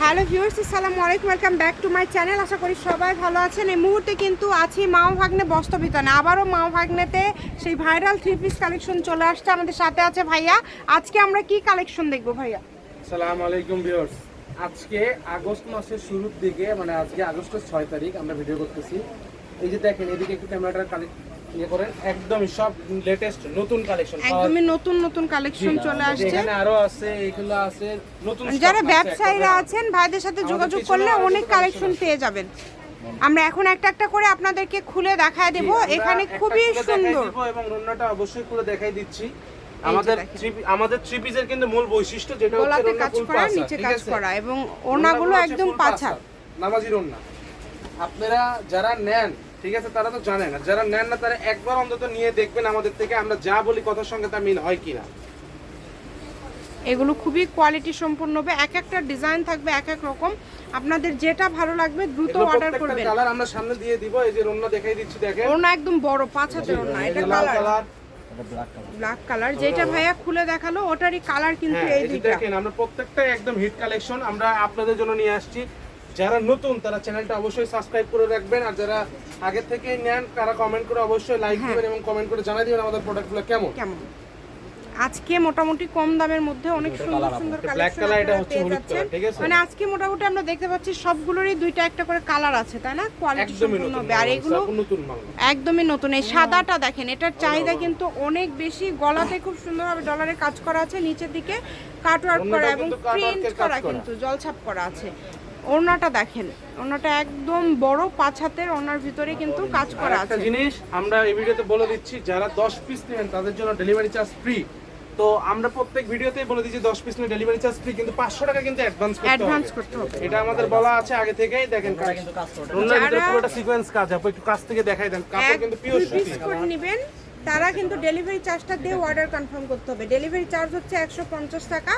Hello viewers, আসসালামু আলাইকুম, welcome back to my channel. আশা করি সবাই ভালো আছেন। এই মুহূর্তে কিন্তু আছি মাও ভাগ্নে বস্তবিতানে আবারও মাও ভাগ্নেতে সেই ভাইরাল থ্রি পিস কালেকশন চলে আসছে আমাদের সাথে আছে ভাইয়া। আজকে আমরা কি কালেকশন দেখব ভাইয়া? সালাম আলাইকুম ভিউয়ার্স। আজকে আগস্ট মাসের শুরুর দিকে মানে আজকে আগস্টের ছয় তারিখ আমরা ভিডিও করতেছি। এই যে দেখেন, এদিকে একটু ক্যামেরাটা কালেক্ট ইয়ে করেন একদমই সব লেটেস্ট নতুন কালেকশন একদমই নতুন নতুন কালেকশন চলে আসছে। এখানে আরও আছে এগুলো আছে নতুন যারা ব্যবসায়ীরা আছেন ভাইদের সাথে যোগাযোগ করলে অনেক কালেকশন পেয়ে যাবেন। আমরা এখন একটা একটা করে আপনাদেরকে খুলে দেখায় দেব। এখানে খুবই সুন্দর। এবং রন্নাটা অবশ্যই খুলে দেখাই দিচ্ছি। আমাদের। আমাদের থ্রি পিসের কিন্তু মূল বৈশিষ্ট্য যেটা হচ্ছে কাজ করা নিচে কাজ করা এবং ওনাগুলো একদম পাছা নামাজি রন্না আপনারা যারা নেন ঠিক আছে তারা তো জানে না। যারা নেন না তারা একবার অন্তত নিয়ে দেখবেন আমাদের থেকে আমরা যা বলি কথার সঙ্গে তা মিল হয় কিনা। এগুলো খুবই কোয়ালিটি সম্পন্ন হবে। এক একটা ডিজাইন থাকবে এক এক রকম। আপনাদের যেটা ভালো লাগবে দ্রুত অর্ডার করবেন। কালার আমরা সামনে দিয়ে দিব। এই যে রন্না দেখাই দিচ্ছি দেখেন। ওনা একদম বড় পাঁচ হাতের এই এটা কালার ব্ল্যাক কালার যেটা ভাইয়া খুলে দেখাল ওটারই কালার কিন্তু হ্যাঁ এই দুইটা। দেখেন আমরা প্রত্যেকটাই একদম হিট কালেকশন আমরা আপনাদের জন্য নিয়ে আসছি। যারা নতুন তারা চ্যানেলটা অবশ্যই সাবস্ক্রাইব করে রাখবেন। আর যারা আগে থেকে নেন তারা কমেন্ট করে অবশ্যই লাইক হ্যাঁ। দিবেন এবং কমেন্ট করে জানাই দিবেন আমাদের প্রোডাক্টগুলো কেমন। কেমন? আজকে মোটামুটি কম দামের মধ্যে অনেক সুন্দর সুন্দর কালেকশন পেয়ে যাচ্ছেন। আছে? মানে আজকে মোটামুটি আমরা দেখতে পাচ্ছি সবগুলোরই দুইটা একটা করে কালার আছে তাই না? কোয়ালিটি সম্পূর্ণ। হবে আর এগুলো একদমই নতুন। এই সাদাটা দেখেন এটার চাহিদা কিন্তু অনেক বেশি। গলাতে খুব সুন্দরভাবে ডলারে কাজ করা আছে নিচের দিকে। কাটওয়ার্ক করা এবং কিন্তু প্রিন্ট করা। কিন্তু জলছাপ করা আছে। ওড়নাটা দেখেন ওড়নাটা একদম বড় পাঁচ হাতের ওড়নার ভিতরে কিন্তু কাজ করা একটা আছে। জিনিস আমরা এই ভিডিওতে বলে দিচ্ছি যারা 10 পিস নেবেন তাদের জন্য ডেলিভারি চার্জ ফ্রি তো আমরা প্রত্যেক ভিডিওতেই বলে দিচ্ছি 10 পিস নিয়ে ডেলিভারি চার্জ ফ্রি কিন্তু 500 টাকা কিন্তু অ্যাডভান্স করতে হবে। অ্যাডভান্স করতে হবে। এটা আমাদের বলা আছে আগে থেকেই দেখেন রোনার ভিতরে যারা- পুরোটা সিকোয়েন্স কাজ আপু একটু কাছ থেকে দেখাই দেন। কাপড় কিন্তু পিওর সুতি। করে নেবেন। তারা কিন্তু ডেলিভারি চার্জটা দিয়ে অর্ডার কনফার্ম করতে হবে। ডেলিভারি চার্জ হচ্ছে একশো পঞ্চাশ টাকা।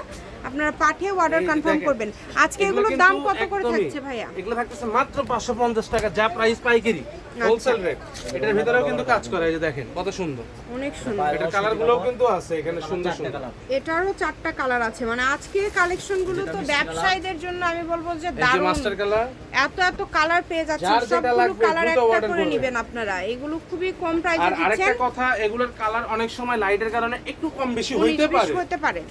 আপনারা পাঠিয়ে অর্ডার কনফার্ম করবেন। আজকে এগুলোর দাম কত করে থাকছে ভাইয়া? এগুলো থাকতেছে মাত্র 550 টাকা যা প্রাইস পাইকারি। আচ্ছা। হোলসেল রেট এটার ভিতরেও কিন্তু কাজ করে এই যে দেখেন কত সুন্দর। অনেক সুন্দর। এটার কালার গুলোও কিন্তু আছে এখানে সুন্দর সুন্দর। এটারও চারটা কালার আছে। মানে আজকের কালেকশনগুলো তো ব্যবসায়ীদের জন্য আমি বলব যে দারুণ। মাস্টার কালার এত এত কালার পেয়ে যেটা সবগুলো কালার একটা করে নেবেন আপনারা। এগুলো খুবই কম আর প্রাইসে আরেকটা দিচ্ছেন। কথা এগুলোর কালার অনেক সময় লাইটের কারণে একটু কম বেশি হইতে পারে। হতে পারে।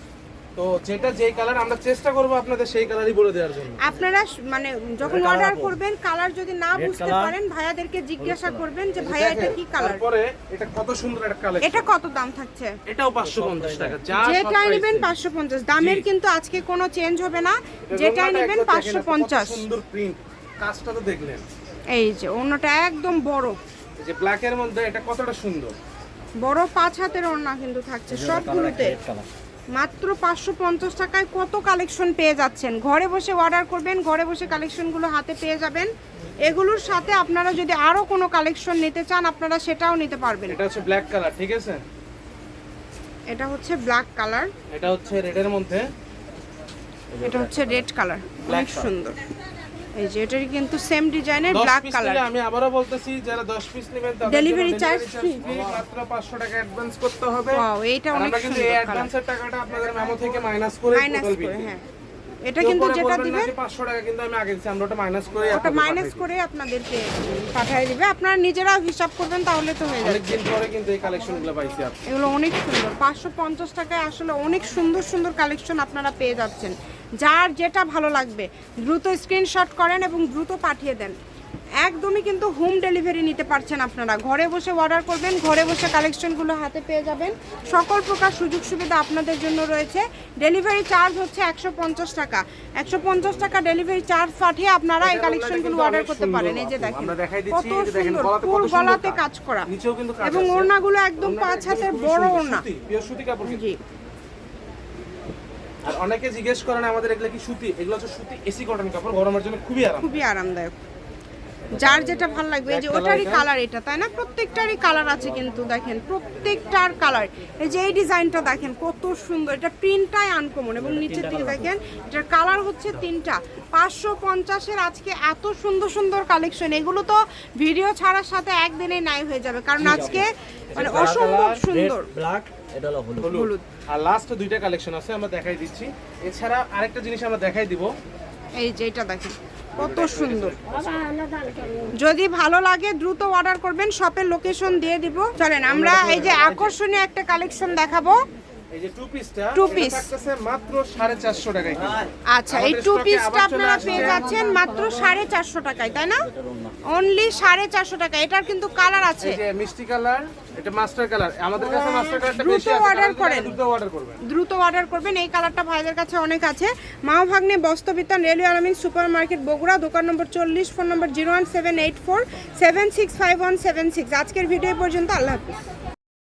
তো যেটা যেই কালার আমরা চেষ্টা করব আপনাদের সেই কালারই বলে দেওয়ার জন্য। আপনারা মানে যখন অর্ডার করবেন কালার যদি না বুঝতে পারেন ভাইয়াদেরকে জিজ্ঞাসা করবেন যে ভাইয়া এটা কি কালার তারপরে এটা কত সুন্দর একটা কালার এটা কত দাম থাকছে? এটাও 550 টাকা। যা যেটাই নেবেন পাঁচশো পঞ্চাশ। দামের কিন্তু আজকে কোনো চেঞ্জ হবে না। যেটা নেবেন পাঁচশো পঞ্চাশ। সুন্দর প্রিন্ট কাজটা তো দেখলেন। এই যে অন্যটা একদম বড়। এই যে ব্ল্যাক এর মধ্যে এটা কতটা সুন্দর? বড় পাঁচ হাতের ওড়না কিন্তু থাকছে সবগুলোতে। মাত্র পাঁচশো পঞ্চাশ টাকায় কত কালেকশন পেয়ে যাচ্ছেন? ঘরে বসে অর্ডার করবেন ঘরে বসে কালেকশনগুলো হাতে পেয়ে যাবেন। এগুলোর সাথে আপনারা যদি আরও কোনো কালেকশন নিতে চান আপনারা সেটাও নিতে পারবেন। এটা হচ্ছে ব্ল্যাক কালার ঠিক আছে? এটা হচ্ছে ব্ল্যাক কালার এটা হচ্ছে রেডের মধ্যে। এটা হচ্ছে রেড কালার অনেক সুন্দর। এই যে এটারই কিন্তু সেম ডিজাইনের ব্ল্যাক কালার আমি আবারও বলতেছি যারা 10 পিস নেবেন delivery free। charge মাত্র 500 টাকা অ্যাডভান্স করতে হবে। এইটা অনেক কিন্তু এই অ্যাডভান্সের টাকাটা আপনাদের মেমো থেকে মাইনাস করে মাইনাস করে হ্যাঁ। এটা কিন্তু যেটা দিবেন 500 টাকা কিন্তু আমি আগে দিচ্ছি আমরা ওটা মাইনাস করে ওটা মাইনাস করে আপনাদেরকে পাঠিয়ে দিবে। আপনারা নিজেরা হিসাব করবেন তাহলে তো হয়ে যাবে। অনেক দিন পরে কিন্তু এই কালেকশনগুলো পাইছি আপনি। এগুলো অনেক সুন্দর। পাঁচশো পঞ্চাশ টাকায় আসলে অনেক সুন্দর সুন্দর কালেকশন আপনারা পেয়ে যাচ্ছেন। যার যেটা ভালো লাগবে দ্রুত স্ক্রিনশট করেন এবং দ্রুত পাঠিয়ে দেন। একদমই কিন্তু হোম ডেলিভারি নিতে পারছেন আপনারা। ঘরে বসে অর্ডার করবেন ঘরে বসে কালেকশনগুলো হাতে পেয়ে যাবেন। সকল প্রকার সুযোগ সুবিধা আপনাদের জন্য রয়েছে। ডেলিভারি চার্জ হচ্ছে একশো পঞ্চাশ টাকা। একশো পঞ্চাশ টাকা ডেলিভারি চার্জ পাঠিয়ে আপনারা এই কালেকশনগুলো অর্ডার করতে পারেন। এই যে দেখেন কত সুন্দর গলাতে ফুল গলাতে কাজ। করা। এবং। ওড়নাগুলো একদম পাঁচ হাতের বড় ওড়না। জি। আর অনেকে জিজ্ঞেস করেন আমাদের এগুলো কি সুতি? এগুলো হচ্ছে সুতি এসি কটন কাপড় গরমের জন্য খুবই আরাম খুবই আরামদায়ক। যার যেটা ভালো লাগবে এই যে ওটারই কালার এটা তাই না? প্রত্যেকটারই কালার আছে কিন্তু দেখেন প্রত্যেকটার কালার এই যে এই ডিজাইনটা দেখেন কত সুন্দর। এটা প্রিন্টটাই আনকমন এবং নিচের দিকে দেখেন এটার কালার হচ্ছে তিনটা। পাঁচশো পঞ্চাশের আজকে এত সুন্দর সুন্দর কালেকশন এগুলো তো ভিডিও ছাড়ার সাথে একদিনেই নাই হয়ে যাবে। কারণ আজকে মানে অসম্ভব সুন্দর। ব্ল্যাক এটা হলো হলুদ। আর লাস্ট দুইটা কালেকশন আছে আমরা দেখাই দিচ্ছি। এছাড়া আরেকটা জিনিস আমরা দেখাই দিব। এই যে এটা দেখেন কত সুন্দর। যদি ভালো লাগে দ্রুত অর্ডার করবেন শপের লোকেশন দিয়ে দিব। চলেন আমরা এই যে আকর্ষণীয় একটা কালেকশন দেখাবো। এই যে টু পিসটা। মাত্র টাকায়। আচ্ছা এই টু পিসটা আপনারা পেয়ে যাচ্ছেন মাত্র সাড়ে চারশো টাকায় তাই না? অনলি সাড়ে চারশো টাকা। এটার কিন্তু কালার আছে। এই যে মিষ্টি কালার এটা মাস্টার কালার আমাদের কাছে মাস্টার কালারটা দ্রুত বেশি আছে order কারণ করেন। দ্রুত অর্ডার করবেন। দ্রুত অর্ডার করবেন। এই কালারটা ভাইদের কাছে অনেক আছে। মাও ভাগ্নে বস্তবিতান railway Alamin super market Bogura দোকান নম্বর চল্লিশ phone number zero one seven eight four seven six five one seven six. আজকের ভিডিও পর্যন্ত। আল্লাহ হাফিজ।